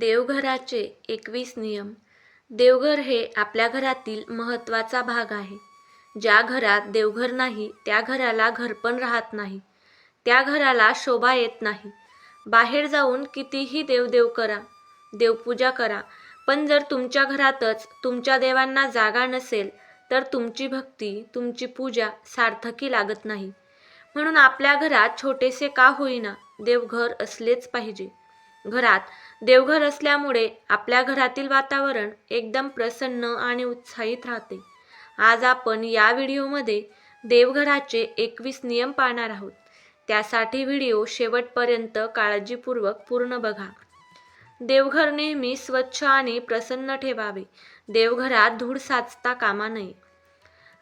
देवघराचे एकवीस नियम. देवघर हे आपल्या घरातील महत्त्वाचा भाग आहे. ज्या घरात देवघर नाही त्या घराला घरपण राहत नाही. त्या घराला शोभा येत नाही. बाहेर जाऊन कितीही देवदेव करा देवपूजा करा पण जर तुमच्या घरातच तुमच्या देवांना जागा नसेल तर तुमची भक्ती तुमची पूजा सार्थकी लागत नाही. म्हणून आपल्या घरात छोटेसे का होईना देवघर असलेच पाहिजे. घरात. देवघर असल्यामुळे आपल्या घरातील वातावरण एकदम प्रसन्न आणि उत्साहित राहते. आज आपण या व्हिडिओमध्ये देवघराचे एकवीस नियम पाहणार आहोत. त्यासाठी व्हिडिओ शेवटपर्यंत काळजीपूर्वक पूर्ण बघा. देवघर नेहमी स्वच्छ आणि प्रसन्न ठेवावे. देवघरात धूळ साचता कामा नये.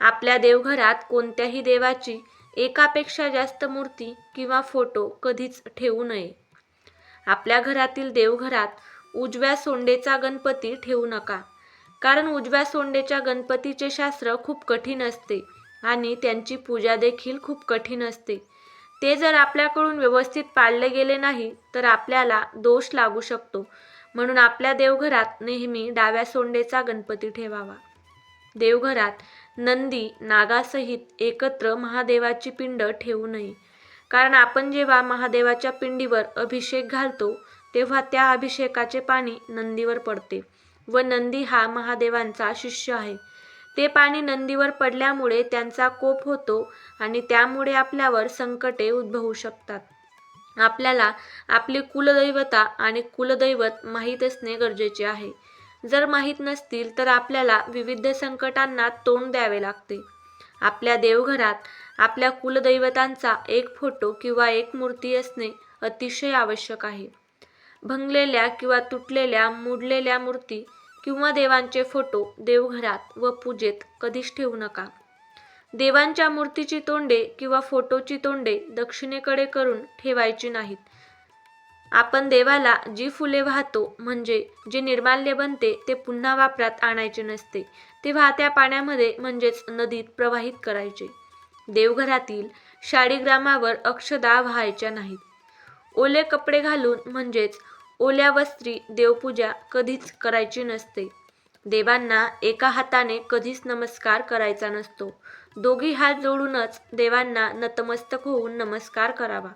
आपल्या देवघरात कोणत्याही देवाची एकापेक्षा जास्त मूर्ती किंवा फोटो कधीच ठेवू नये. आपल्या घरातील देवघरात उजव्या सोंडेचा गणपती ठेवू नका. कारण उजव्या सोंडेच्या गणपतीचे शास्त्र खूप कठीण असते आणि त्यांची पूजा देखील खूप कठीण असते. ते जर आपल्याकडून व्यवस्थित पाळले गेले नाही तर आपल्याला दोष लागू शकतो. म्हणून आपल्या देवघरात नेहमी डाव्या सोंडेचा गणपती ठेवावा. देवघरात नंदी नागासहित एकत्र महादेवाची पिंड ठेवू नये. कारण आपण जेव्हा महादेवाच्या पिंडीवर अभिषेक घालतो तेव्हा त्या अभिषेकाचे पाणी नंदीवर पडते व नंदी हा महादेवांचा शिष्य आहे. ते पाणी नंदीवर पडल्यामुळे त्यांचा कोप होतो आणि त्यामुळे आपल्यावर संकटे उद्भवू शकतात. आपल्याला आपली कुलदैवता आणि कुलदैवत माहीत असणे गरजेचे आहे. जर माहीत नसतील तर आपल्याला विविध संकटांना तोंड द्यावे लागते. आपल्या देवघरात आपल्या कुलदैवतांचा एक फोटो किंवा एक मूर्ती असणे अतिशय आवश्यक आहे. भंगलेल्या किंवा तुटलेल्या मुडलेल्या मूर्ती किंवा देवांचे फोटो देवघरात व पूजेत कधीच ठेवू नका. देवांच्या मूर्तीची तोंडे किंवा फोटोची तोंडे दक्षिणेकडे करून ठेवायची नाहीत. आपण देवाला जी फुले वाहतो म्हणजे जे निर्माल्य बनते ते पुन्हा वापरात आणायचे नसते. ते वाहत्या पाण्यामध्ये म्हणजेच नदीत प्रवाहित करायचे. देवघरातील शाळीग्रामावर अक्षदा व्हायच्या नाहीत. ओले कपडे घालून म्हणजेच ओल्या वस्त्री देवपूजा कधीच करायची नसते. देवांना एका हाताने कधीच नमस्कार करायचा नसतो. दोघी हात जोडूनच देवांना नतमस्तक होऊन नमस्कार करावा.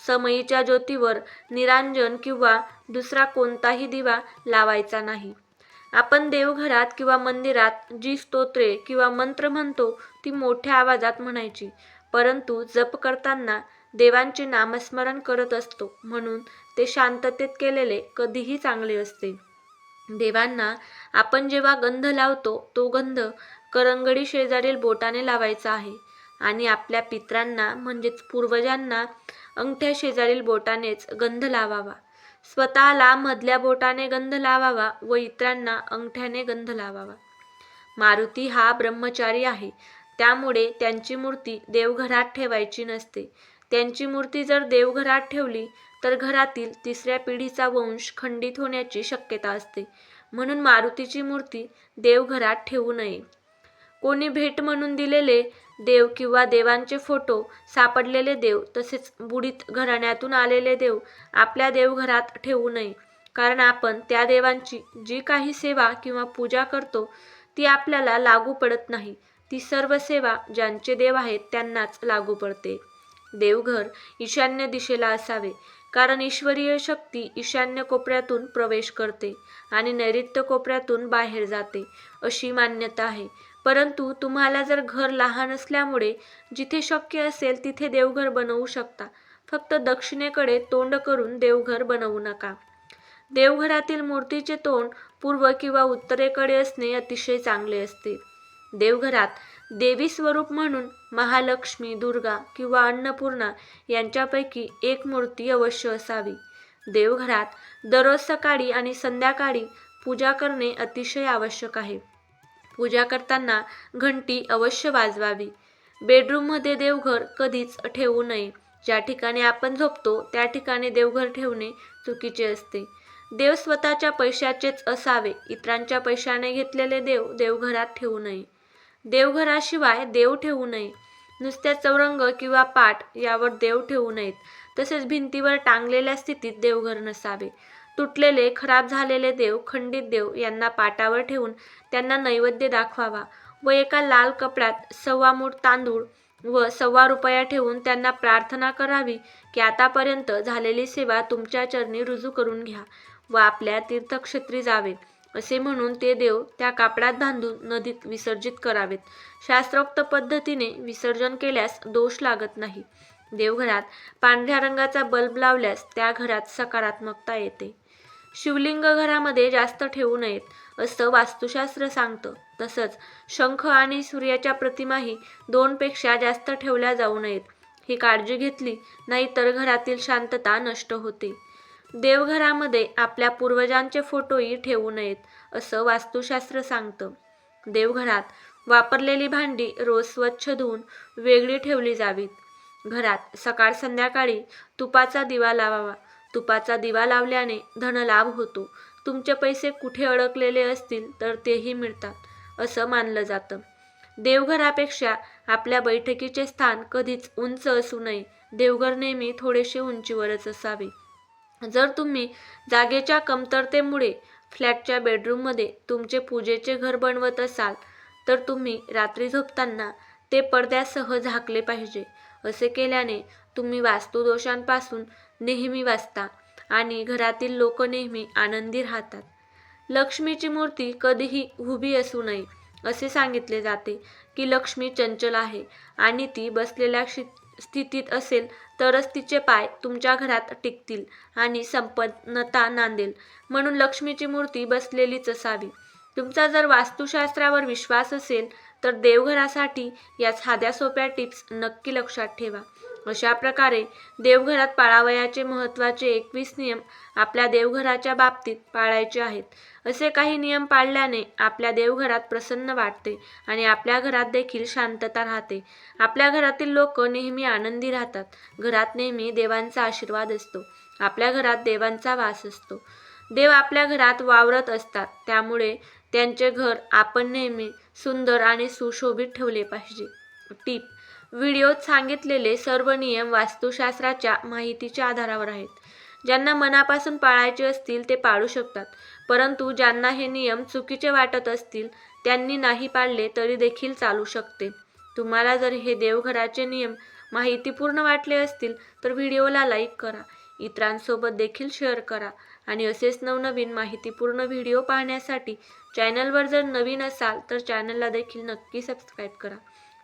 समयीच्या ज्योतीवर निरांजन किंवा दुसरा कोणताही दिवा लावायचा नाही. आपण देवघरात किंवा मंदिरात जी स्तोत्रे किंवा मंत्र म्हणतो ती मोठ्या आवाजात म्हणायची. परंतु जप करताना देवांचे नामस्मरण करत असतो म्हणून ते शांततेत केलेले कधीही चांगले असते. देवांना आपण जेव्हा गंध लावतो तो गंध करंगडी शेजारील बोटाने लावायचा आहे. आणि आपल्या पित्रांना म्हणजेच पूर्वजांना अंगठ्या शेजारील बोटानेच गंध लावावा. स्वतःला मधल्या बोटाने गंध लावावा व इतरांना अंगठ्याने गंध लावावा. मारुती हा ब्रह्मचारी आहे. त्यामुळे त्यांची मूर्ती देवघरात ठेवायची नसते. त्यांची मूर्ती जर देवघरात ठेवली तर घरातील तिसऱ्या पिढीचा वंश खंडित होण्याची शक्यता असते. म्हणून मारुतीची मूर्ती देवघरात ठेवू नये. कोणी भेट म्हणून दिलेले देव किंवा देवांचे फोटो सापडलेले देव तसेच बुडीत घराण्यातून आलेले देव आपल्या देवघरात ठेवू नये. कारण आपण त्या देवांची जी काही सेवा किंवा पूजा करतो ती आपल्याला लागू पडत नाही. ती सर्व सेवा ज्यांचे देव आहेत त्यांनाच लागू पडते. देवघर ईशान्य दिशेला असावे कारण ईश्वरीय शक्ती ईशान्य कोपऱ्यातून प्रवेश करते आणि नैऋत्य कोपऱ्यातून बाहेर जाते अशी मान्यता आहे. परंतु तुम्हाला जर घर लहान असल्यामुळे जिथे शक्य असेल तिथे देवघर बनवू शकता. फक्त दक्षिणेकडे तोंड करून देवघर बनवू नका. देवघरातील मूर्तीचे तोंड पूर्व किंवा उत्तरेकडे असणे अतिशय चांगले असते. देवघरात देवी स्वरूप म्हणून महालक्ष्मी दुर्गा किंवा अन्नपूर्णा यांच्यापैकी एक मूर्ती अवश्य असावी. देवघरात दररोज सकाळी आणि संध्याकाळी पूजा करणे अतिशय आवश्यक आहे. पूजा करताना घंटी अवश्य वाजवावी. बेडरूममध्ये देवघर कधीच ठेवू नये. ज्या ठिकाणी आपण झोपतो त्या ठिकाणी देवघर ठेवणे चुकीचे असते. देव स्वतःच्या पैशाचेच असावे इतरांच्या पैशाने घेतलेले देव देवघरात ठेवू नये. देवघराशिवाय देव ठेवू नये. नुसत्या चौरंग किंवा पाट यावर देव ठेवू नयेत. तसेच भिंतीवर टांगलेल्या स्थितीत देवघर नसावे. तुटलेले खराब झालेले देव खंडित देव यांना पाटावर ठेवून त्यांना नैवेद्य दाखवावा व एका लाल कपड्यात सव्वा मूठ तांदूळ व सव्वा रुपया ठेवून त्यांना प्रार्थना करावी की आतापर्यंत झालेली सेवा तुमच्या चरणी रुजू करून घ्या व आपल्या तीर्थक्षेत्री जावे असे म्हणून ते देव त्या कापडात बांधून नदीत विसर्जित करावेत. शास्त्रोक्त पद्धतीने विसर्जन केल्यास दोष लागत नाही. देवघरात पांढऱ्या रंगाचा बल्ब लावल्यास त्या घरात सकारात्मकता येते. शिवलिंग घरामध्ये जास्त ठेवू नयेत असं वास्तुशास्त्र सांगतं. तसंच शंख आणि सूर्याच्या प्रतिमाही दोनपेक्षा जास्त ठेवल्या जाऊ नयेत. ही काळजी घेतली नाही तर घरातील शांतता नष्ट होते. देवघरामध्ये आपल्या पूर्वजांचे फोटोही ठेवू नयेत असं वास्तुशास्त्र सांगतं. देवघरात वापरलेली भांडी रोज स्वच्छ धुवून वेगळी ठेवली जावीत. घरात सकाळ संध्याकाळी तुपाचा दिवा लावावा तुपाचा दिवा लावल्याने धनलाभ होतो. तुमचे पैसे कुठे अडकलेले असतील तर तेही मिळतात असं मानलं जातं. देवघरापेक्षा आपल्या बैठकीचे स्थान कधीच उंच असू नये. देवघर नेहमी थोडेसे उंचीवरच असावे. जर तुम्ही जागेच्या कमतरतेमुळे फ्लॅटच्या बेडरूममध्ये तुमचे पूजेचे घर बनवत असाल तर तुम्ही रात्री झोपताना ते पडद्यासह झाकले पाहिजे. असे केल्याने तुम्ही वास्तुदोषांपासून नेहमी वाचता आणि घरातील लोक नेहमी आनंदी राहतात. लक्ष्मीची मूर्ती कधीही उभी असू नये असे सांगितले जाते की लक्ष्मी चंचल आहे आणि ती बसलेल्या स्थितीत असेल तरच तिचे पाय तुमच्या घरात टिकतील आणि संपन्नता नांदेल. म्हणून लक्ष्मीची मूर्ती बसलेलीच असावी. तुमचा जर वास्तुशास्त्रावर विश्वास असेल तर देवघरासाठी या साध्या सोप्या टिप्स नक्की लक्षात ठेवा. अशा प्रकारे देवघरात पाळावयाचे महत्त्वाचे एकवीस नियम आपल्या देवघराच्या बाबतीत पाळायचे आहेत. असे काही नियम पाळल्याने आपल्या देवघरात प्रसन्न वाटते आणि आपल्या घरात देखील शांतता राहते. आपल्या घरातील लोक नेहमी आनंदी राहतात. घरात नेहमी देवांचा आशीर्वाद असतो. आपल्या घरात देवांचा वास असतो. देव आपल्या घरात वावरत असतात. त्यामुळे त्यांचे घर आपण नेहमी सुंदर आणि सुशोभित ठेवले पाहिजे. टीप व्हिडिओत सांगितलेले सर्व नियम वास्तुशास्त्राच्या माहितीच्या आधारावर आहेत. ज्यांना मनापासून पाळायचे असतील ते पाळू शकतात. परंतु ज्यांना हे नियम चुकीचे वाटत असतील त्यांनी नाही पाळले तरी देखील चालू शकते. तुम्हाला जर हे देवघराचे नियम माहितीपूर्ण वाटले असतील तर व्हिडिओला लाईक करा. इतरांसोबत देखील शेअर करा. आणि असेच नवनवीन माहितीपूर्ण व्हिडिओ पाहण्यासाठी चॅनलवर जर नवीन असाल तर चॅनलला देखील नक्की सबस्क्राईब करा.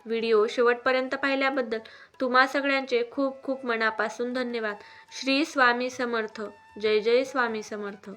व्हिडिओ शेवटपर्यंत पाहिल्याबद्दल तुम्हा सगळ्यांचे खूप खूप मनापासून धन्यवाद. श्री स्वामी समर्थ. जय जय स्वामी समर्थ.